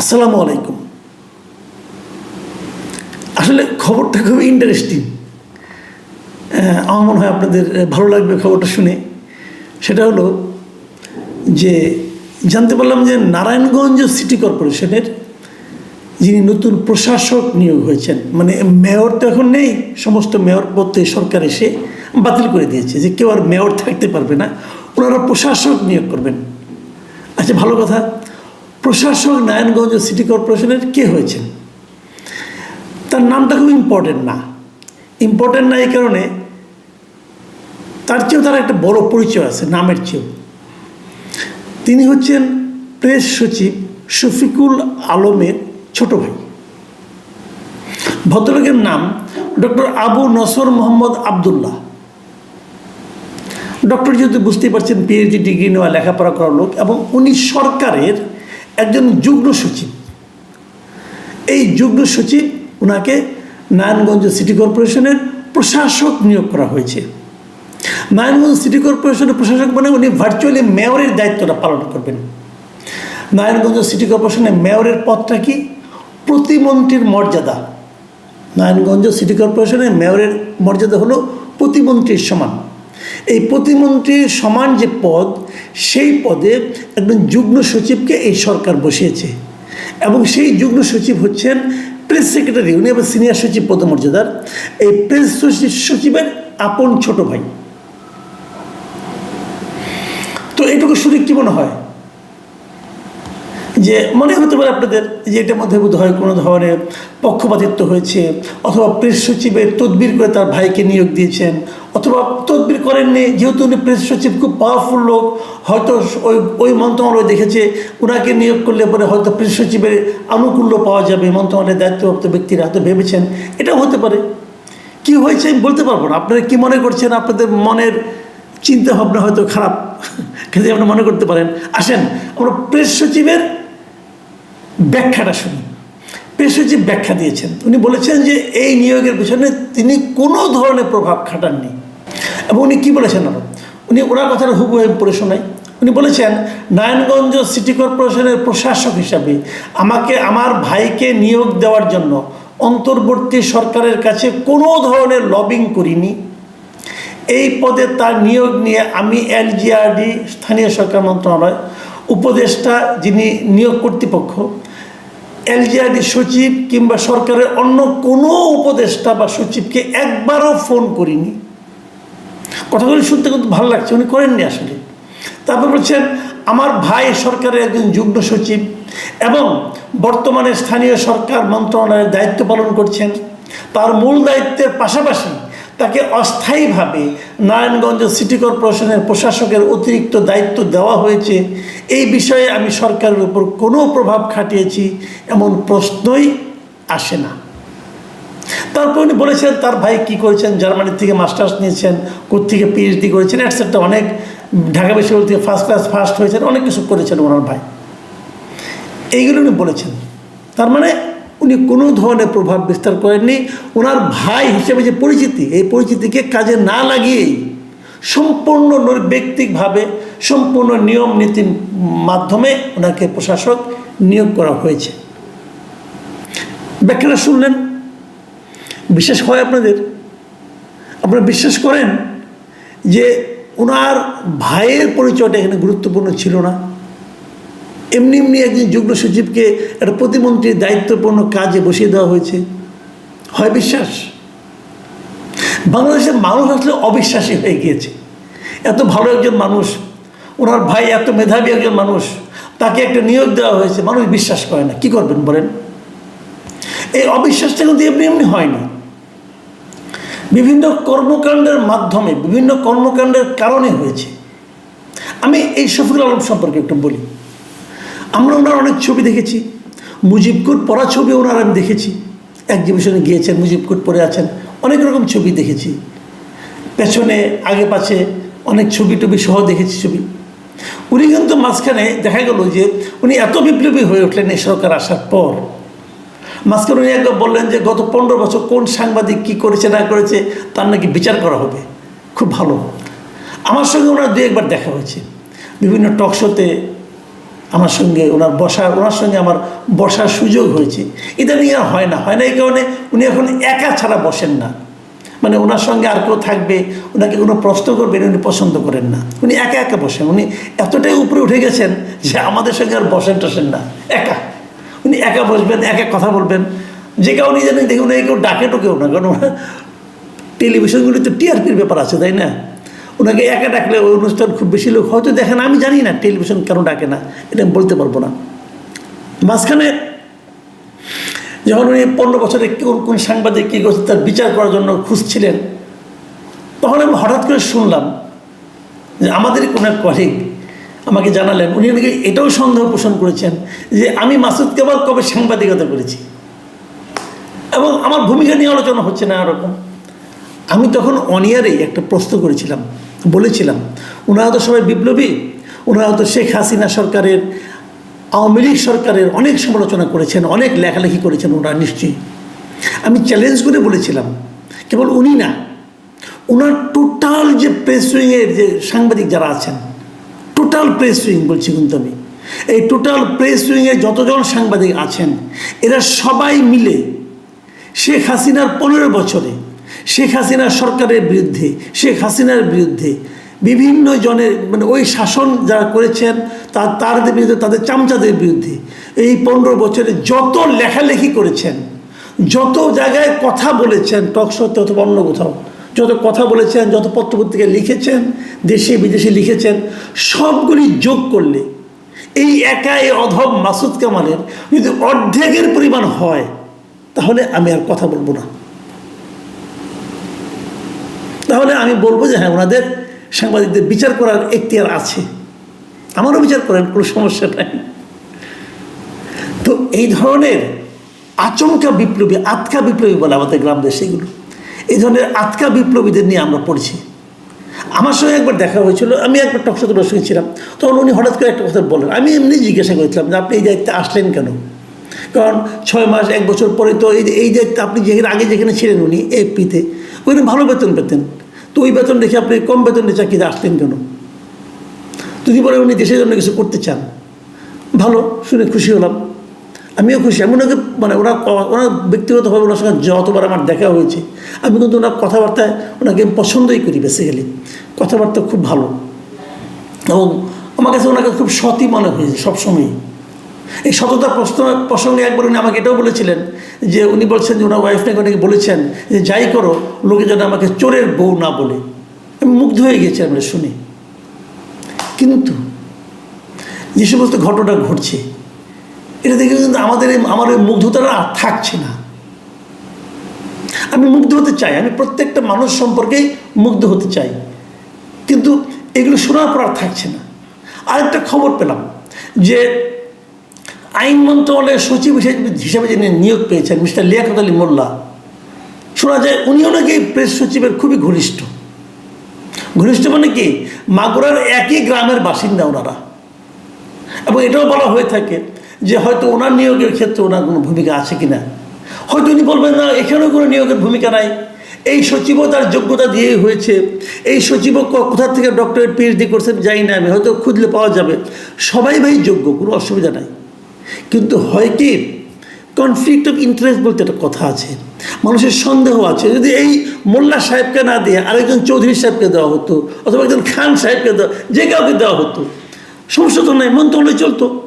আসসালামু আলাইকুম। আসলে খবরটা খুবই ইন্টারেস্টিং আমার মনে হয় আপনাদের ভালো লাগবে খবরটা শুনে। সেটা হলো যে জানতে পারলাম যে নারায়ণগঞ্জ সিটি কর্পোরেশনের যিনি নতুন প্রশাসক নিয়োগ হয়েছেন মানে মেয়র তো এখন নেই, সমস্ত মেয়র পদে সরকার এসে বাতিল করে দিয়েছে যে কেউ আর মেয়র থাকতে পারবে না, ওনারা প্রশাসক নিয়োগ করবেন। আচ্ছা ভালো কথা। প্রশাসক নারায়ণগঞ্জ সিটি কর্পোরেশনের কে হয়েছেন? তার নামটা খুব ইম্পর্টেন্ট না। ইম্পর্টেন্ট না এই কারণে তার চেয়েও তার একটা বড় পরিচয় আছে, নামের চেয়েও। তিনি হচ্ছেন প্রেস সচিব শফিকুল আলমের ছোট ভাই। ভদ্রলোকের নাম ডক্টর আবু নসর মোহাম্মদ আবদুল্লাহ। ডক্টর যেহেতু বুঝতেই পারছেন পিএইচডি ডিগ্রি নেওয়া, লেখাপড়া করা লোক এবং উনি সরকারের একজন যুগ্ম সচিব। এই যুগ্ম সচিব ওনাকে নারায়ণগঞ্জ সিটি কর্পোরেশনের প্রশাসক নিয়োগ করা হয়েছে। নারায়ণগঞ্জ সিটি কর্পোরেশনের প্রশাসক মানে উনি ভার্চুয়ালি মেয়রের দায়িত্বটা পালন করবেন। নারায়ণগঞ্জ সিটি কর্পোরেশনের মেয়রের পদটা কি? প্রতিমন্ত্রীর মর্যাদা। নারায়ণগঞ্জ সিটি কর্পোরেশনের মেয়রের মর্যাদা হলো প্রতিমন্ত্রীর সমান। এই প্রতিমন্ত্রীর সমান যে পদ, সেই পদে একজন যুগ্ম সচিবকে এই সরকার বসিয়েছে। এবং সেই যুগ্ম সচিব হচ্ছেন প্রেস সেক্রেটারি, উনি আবার সিনিয়র সচিব পদমর্যাদার। এই প্রেস সচিব- সচিবের আপন ছোট ভাই। তো এটুকু শুনে কি মনে হয় যে মনে হতে পারে আপনাদের যে এটার মধ্যে বোধ হয় কোনো ধরনের পক্ষপাতিত্ব হয়েছে, অথবা প্রেস সচিবের তদবির করে তার ভাইকে নিয়োগ দিয়েছেন, অথবা তদবির করেননি, যেহেতু উনি প্রেস সচিব, খুব পাওয়ারফুল লোক, হয়তো ওই ওই মন্ত্রণালয় দেখেছে ওনাকে নিয়োগ করলে পরে হয়তো প্রেস সচিবের আনুকূল্য পাওয়া যাবে, মন্ত্রণালয়ের দায়িত্বপ্রাপ্ত ব্যক্তিরা হয়তো ভেবেছেন, এটাও হতে পারে। কি হয়েছে আমি বলতে পারব না, আপনারা কী মনে করছেন? আপনাদের মনের চিন্তা ভাবনা হয়তো খারাপ কিন্তু আপনি মনে করতে পারেন। আসেন, আমরা প্রেস সচিবের ব্যাখ্যাটা শুনি সচিব ব্যাখ্যা দিয়েছেন, উনি বলেছেন যে এই নিয়োগের পিছনে তিনি কোনো ধরনের প্রভাব খাটাননি। এবং উনি কী বলেছেন আরও? উনি ওনার কথাটা হুবহু আমি পড়ে শোনাই। উনি বলেছেন, নারায়ণগঞ্জ সিটি কর্পোরেশনের প্রশাসক হিসাবে আমাকে আমার ভাইকে নিয়োগ দেওয়ার জন্য অন্তর্বর্তী সরকারের কাছে কোনো ধরনের লবিং করিনি। এই পদে তার নিয়োগ নিয়ে আমি এলজিআরডি, স্থানীয় সরকার মন্ত্রণালয় উপদেষ্টা যিনি নিয়োগ কর্তৃপক্ষ এলজিআরডি সচিব কিংবা সরকারের অন্য কোনো উপদেষ্টা বা সচিবকে একবারও ফোন করিনি। কথাগুলি শুনতে কিন্তু ভালো লাগছে, উনি করেননি আসলে। তারপর বলছেন, আমার ভাই সরকারের একজন যুগ্ম সচিব এবং বর্তমানে স্থানীয় সরকার মন্ত্রণালয়ের দায়িত্ব পালন করছেন। তার মূল দায়িত্বের পাশাপাশি তাকে অস্থায়ীভাবে নারায়ণগঞ্জ সিটি কর্পোরেশনের প্রশাসকের অতিরিক্ত দায়িত্ব দেওয়া হয়েছে। এই বিষয়ে আমি সরকারের উপর কোনো প্রভাব খাটিয়েছি, এমন প্রশ্নই আসে না। তারপর উনি বলেছেন, তার ভাই কি করেছেন? জার্মানি থেকে মাস্টার্স নিয়েছেন থেকে পিএইচডি করেছেন অ্যাটসেট্রা অনেক ঢাকা বিশ্ববিদ্যালয় থেকে ফার্স্ট ক্লাস ফার্স্ট হয়েছেন, অনেক কিছু করেছেন ওনার ভাই। এইগুলো উনি বলেছেন। তার মানে উনি কোনো ধরনের প্রভাব বিস্তার করেননি। ওনার ভাই হিসেবে যে পরিচিতি, এই পরিচিতিকে কাজে না লাগিয়েই সম্পূর্ণ ব্যক্তিকভাবে সম্পূর্ণ নিয়ম নীতির মাধ্যমে ওনাকে প্রশাসক নিয়োগ করা হয়েছে। ব্যাখ্যাটা শুনলেন? বিশ্বাস হয় আপনাদের? আপনারা বিশ্বাস করেন যে ওনার ভাইয়ের পরিচয়টা এখানে গুরুত্বপূর্ণ ছিল না? এমনি এমনি একজন যুগ্ম সচিবকে একটা প্রতিমন্ত্রীর দায়িত্বপূর্ণ কাজে বসিয়ে দেওয়া হয়েছে। হয় বিশ্বাস? বাংলাদেশের মানুষ আসলে অবিশ্বাসী হয়ে গিয়েছে। এত ভালো একজন মানুষ, ওনার ভাই এত মেধাবী একজন মানুষ, তাকে একটা নিয়োগ দেওয়া হয়েছে, মানুষ বিশ্বাস করে না। কি করবেন বলেন? এই অবিশ্বাসটা কিন্তু এমনি এমনি হয়নি বিভিন্ন কর্মকাণ্ডের মাধ্যমে, বিভিন্ন কর্মকাণ্ডের কারণে হয়েছে। আমি এই শফিকুল আলম সম্পর্কে একটু বলি। আমরা ওনার অনেক ছবি দেখেছি। মুজিবকুট পড়া ছবি ওনার আমি দেখেছি। এক্সিবিশনে গিয়েছেন মুজিবকুট পরে আছেন। অনেক রকম ছবি দেখেছি। পেছনে, আগে পাশে অনেক ছবি টবি সহ দেখেছি ছবি। উনি কিন্তু মাঝখানে দেখা গেল যে উনি এত বিপ্লবী হয়ে উঠলেন এই সরকার আসার পর। মাঝখানে উনি একবার বললেন যে, গত পনেরো বছর কোন সাংবাদিক কী করেছে, না করেছে, তার নাকি বিচার করা হবে। খুব ভালো। আমার সঙ্গে ওনার দু একবার দেখা হয়েছে। বিভিন্ন টক শোতে আমার সঙ্গে, ওনার বসা ওনার সঙ্গে আমার বসার সুযোগ হয়েছে। ইদানিং আর হয় না। হয় না এই কারণে উনি এখন একা ছাড়া বসেন না। মানে ওনার সঙ্গে আর কেউ থাকবে, ওনাকে কোনো প্রশ্ন করবেন, উনি পছন্দ করেন না। উনি একা একা বসেন। উনি এতটাই উপরে উঠে গেছেন যে আমাদের সঙ্গে আর বসেন টসেন না। একা। উনি একা বসবেন, একা কথা বলবেন। যে উনি জানেন, দেখুন কেউ ডাকে টোকেও না। কারণ ওনার টেলিভিশনগুলি তো টিআরপির ব্যাপার আছে, তাই না? ওনাকে একা ডাকলে ওই অনুষ্ঠান খুব বেশি লোক হয়তো দেখেন আমি জানি না টেলিভিশন কেন ডাকে না, এটা আমি বলতে পারব না। মাঝখানে যখন উনি পনেরো বছরে কোন কোন সাংবাদিক কী করছে তার বিচার করার জন্য খুঁজছিলেন, তখন আমি হঠাৎ করে শুনলাম যে আমাদেরই কোনো এক কলিগ আমাকে জানালেন, উনি নাকি এটাও সন্দেহ পোষণ করেছেন যে আমি মাসুদ কেবল কবে সাংবাদিকতা করেছি। এবং আমার ভূমিকা নিয়ে আলোচনা হচ্ছে না এরকম আমি তখন অনিয়ারেই একটা প্রশ্ন করেছিলাম বলেছিলাম। ওনারা তো সবাই বিপ্লবী। ওনারা তো শেখ হাসিনা সরকারের, আওয়ামী লীগ সরকারের অনেক সমালোচনা করেছেন, অনেক লেখালেখি করেছেন ওনারা নিশ্চয়ই। আমি চ্যালেঞ্জ করে বলেছিলাম, কেবল উনি না, ওনার টোটাল যে প্রেস উইংয়ের যে সাংবাদিক যারা আছেন টোটাল প্রেস উইং বলছি কিন্তু আমি, এই টোটাল প্রেস উইংয়ে যতজন সাংবাদিক আছেন, এরা সবাই মিলে শেখ হাসিনার পনেরো বছরে শেখ হাসিনা সরকারের বিরুদ্ধে, শেখ হাসিনার বিরুদ্ধে বিভিন্ন জনের মানে ওই শাসন যারা করেছেন তার তাদের বিরুদ্ধে, তাদের চামচাদের বিরুদ্ধে এই পনেরো বছরে যত লেখালেখি করেছেন, যত জায়গায় কথা বলেছেন টকশোতে অথবা অন্য কোথাও, যত কথা বলেছেন, যত পত্রপত্রিকায় লিখেছেন, দেশে বিদেশে লিখেছেন, সবগুলি যোগ করলে এই একা এই অধম মাসুদ কামালের যদি অর্ধেকের পরিমাণ হয়, তাহলে আমি আর কথা বলব না। তাহলে আমি বলব যে হ্যাঁ ওনাদের সাংবাদিকদের বিচার করার এখতিয়ার আছে। আমারও বিচার করেন, কোনো সমস্যা নাই। তো এই ধরনের আচমকা বিপ্লবী, আতকা বিপ্লবী বলে আমাদের গ্রাম দেশে এগুলো। এই ধরনের আতকা বিপ্লবীদের নিয়ে আমরা পড়ছি। আমার সঙ্গে একবার দেখা হয়েছিল, আমি একবার টকশোতে বসে ছিলাম তখন উনি হঠাৎ করে একটা কথা বলেন। আমি এমনি জিজ্ঞাসা করেছিলাম যে, আপনি এই দায়িত্বে আসলেন কেন? কারণ ছয় মাস, এক বছর পরে তো এই এই দায়িত্বে আপনি যেখানে, আগে যেখানে ছিলেন উনি এপিতে ওখানে ভালো বেতন পেতেন। তো ওই বেতন রেখে আপনি কম বেতনে চাকরিতে আসতেন কেন? যদি বলে উনি দেশের জন্য কিছু করতে চান, ভালো, শুনে খুশি হলাম। আমিও খুশি। আমি ওনাকে মানে ওরা ওনার ব্যক্তিগতভাবে ওনার সঙ্গে যতবার আমার দেখা হয়েছে, আমি কিন্তু ওনার কথাবার্তায় ওনাকে পছন্দই করি বেসিক্যালি কথাবার্তা খুব ভালো। এবং আমার কাছে ওনাকে খুব সতই মনে হয়েছে সবসময়ই। এই সততার প্রশ্ন, প্রসঙ্গে একবার উনি আমাকে এটাও বলেছিলেন যে উনি বলছেন যে ওনার ওয়াইফ নাকি অনেকে বলেছেন যে যাই করো, লোকে যেন আমাকে চোরের বউ না বলে। আমি মুগ্ধ হয়ে গেছি আমরা শুনে। কিন্তু যে সমস্ত ঘটনা ঘটছে, এটা দেখে কিন্তু আমাদের আমার ওই মুগ্ধতাটা আর থাকছে না। আমি মুগ্ধ হতে চাই, আমি প্রত্যেকটা মানুষ সম্পর্কেই মুগ্ধ হতে চাই। কিন্তু এগুলো শোনার পর আর থাকছে না। আরেকটা খবর পেলাম যে আইন মন্ত্রণালয়ের সচিব হিসেবে যিনি নিয়োগ পেয়েছেন, মিস্টার লিয়াকত আলী মোল্লা, শোনা যায় উনিও নাকি প্রেস সচিবের খুবই ঘনিষ্ঠ। ঘনিষ্ঠ মানে কি? মাগুরার একই গ্রামের বাসিন্দা ওনারা। এবং এটাও বলা হয়ে থাকে যে হয়তো ওনার নিয়োগের ক্ষেত্রে ওনার কোনো ভূমিকা আছে কি না হয়তো উনি বলবেন, না, এখানেও কোনো নিয়োগের ভূমিকা নাই। এই সচিবও তার যোগ্যতা দিয়েই হয়েছে। এই সচিবও কোথা থেকে ডক্টরেট পিএইচডি করছেন জানি না, আমি হয়তো খুঁজলে পাওয়া যাবে। সবাই ভাই যোগ্য, কোনো অসুবিধা নাই। কিন্তু হয় কি? কনফ্লিক্ট অফ ইন্টারেস্ট বলতে একটা কথা আছে। মানুষের সন্দেহ আছে। যদি এই মোল্লা সাহেবকে না দিয়ে আরেকজন চৌধুরী সাহেবকে দেওয়া হতো অথবা একজন খান সাহেবকে দেওয়া যে কাউকে দেওয়া হতো, সমস্যা তো নাই, মন্ত্রণালয় চলতো।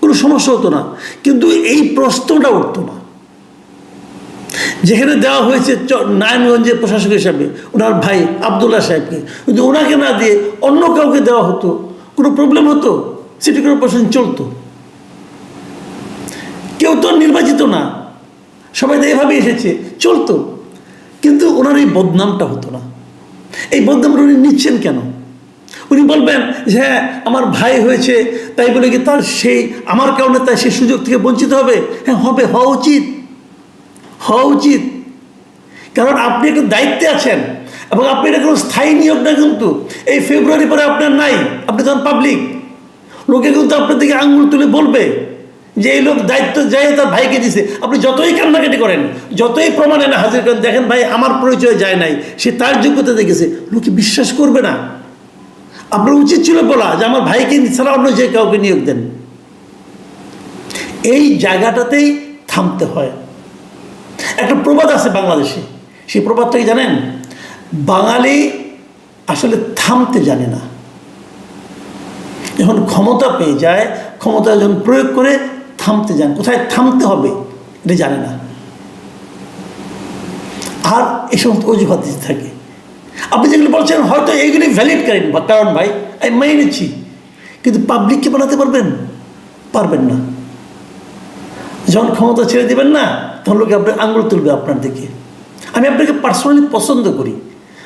কোনো সমস্যা হতো না। কিন্তু এই প্রশ্নটা উঠতো না। যেখানে দেওয়া হয়েছে নারায়ণগঞ্জের প্রশাসক হিসাবে, ওনার ভাই আবদুল্লাহ সাহেবকে। কিন্তু ওনাকে না দিয়ে অন্য কাউকে দেওয়া হতো, কোনো প্রবলেম হতো? সিটি কর্পোরেশন চলতো। কেউ তো নির্বাচিত না। সবাই তো এভাবে এসেছে। চলতো। কিন্তু ওনার এই বদনামটা হতো না। এই বদনামটা উনি নিচ্ছেন কেন? উনি বলবেন যে হ্যাঁ আমার ভাই হয়েছে, তাই বলে কি তার সেই, আমার কারণে তাই সেই সুযোগ থেকে বঞ্চিত হবে? হ্যাঁ হবে, হওয়া উচিত। হওয়া উচিত। কারণ আপনি একটু দায়িত্বে আছেন এবং আপনি এটা কোনো স্থায়ী নিয়োগ না কিন্তু। এই ফেব্রুয়ারি পরে আপনার নাই, আপনি তখন পাবলিক লোকে কিন্তু আপনার দিকে আঙুল তুলে বলবে। যে এই লোক দায়িত্ব যায় তার ভাইকে দিছে, আপনি যতই কান্নাকাটি করেন, যতই প্রমাণ এনে হাজির করেন, দেখেন ভাই আমার পরিচয় যায় নাই, সে তার যোগ্যতা দেখেছে, লোকে বিশ্বাস করবে না। আপনার উচিত ছিল বলা যে আমার ভাইকে ছাড়া অন্য যে কাউকে নিয়োগ দেন। এই জায়গাটাতেই থামতে হয়। একটা প্রবাদ আছে বাংলাদেশে, সেই প্রবাদটা কি জানেন? বাঙালি আসলে থামতে জানে না। যখন ক্ষমতা পেয়ে যায়, ক্ষমতা যখন প্রয়োগ করে থামতে যান, কোথায় থামতে হবে এটা জানে না। আর এই সমস্ত অজুহাত দিতে থাকে। আপনি যেগুলো বলছেন, হয়তো এইগুলি ভ্যালিড করেন কারণ ভাই, আমি মেনে নিচ্ছি। কিন্তু পাবলিককে বানাতে পারবেন? পারবেন না। যখন ক্ষমতা ছেড়ে দেবেন না, তখন লোকে আপনার আঙুল তুলবে আপনার দিকে। আমি আপনাকে পার্সোনালি পছন্দ করি।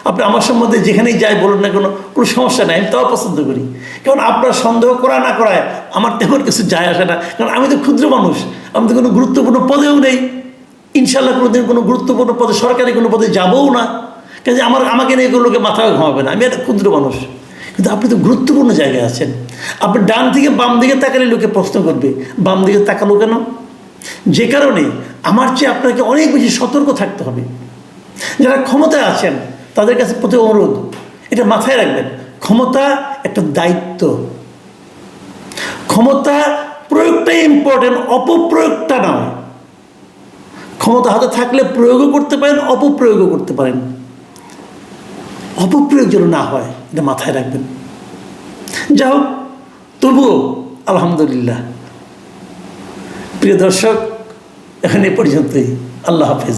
আপনি আমার সম্বন্ধে যেখানেই যাই বলুন না কোনো কোনো সমস্যা নেই, আমি তাও পছন্দ করি। কারণ আপনার সন্দেহ করা না করায় আমার তেমন কিছু যায় আসে না। কারণ আমি তো ক্ষুদ্র মানুষ, আমি তো কোনো গুরুত্বপূর্ণ পদেও নেই। ইনশাল্লাহ কোনো দিন কোনো গুরুত্বপূর্ণ পদে, সরকারি কোনো পদে যাবও না। কাজে আমার, আমাকে নিয়ে কোনো লোকে মাথাও ঘামাবে না। আমি একটা ক্ষুদ্র মানুষ। কিন্তু আপনি তো গুরুত্বপূর্ণ জায়গায় আছেন। আপনি ডান থেকে বাম দিকে তাকালে লোকে প্রশ্ন করবে, বাম দিকে তাকালো কেন? যে কারণে আমার চেয়ে আপনাকে অনেক বেশি সতর্ক থাকতে হবে। যারা ক্ষমতায় আছেন তাদের কাছে প্রতি অনুরোধ, এটা মাথায় রাখবেন, ক্ষমতা একটা দায়িত্ব। ক্ষমতা প্রয়োগটাই ইম্পর্টেন্ট অপপ্রয়োগটা নয়। ক্ষমতা হাতে থাকলে প্রয়োগও করতে পারেন, অপপ্রয়োগও করতে পারেন। অপপ্রয়োগ যেন না হয়, এটা মাথায় রাখবেন। যা হোক, তবুও আলহামদুলিল্লাহ। প্রিয় দর্শক, এখানে পর্যন্তই। আল্লাহ হাফেজ।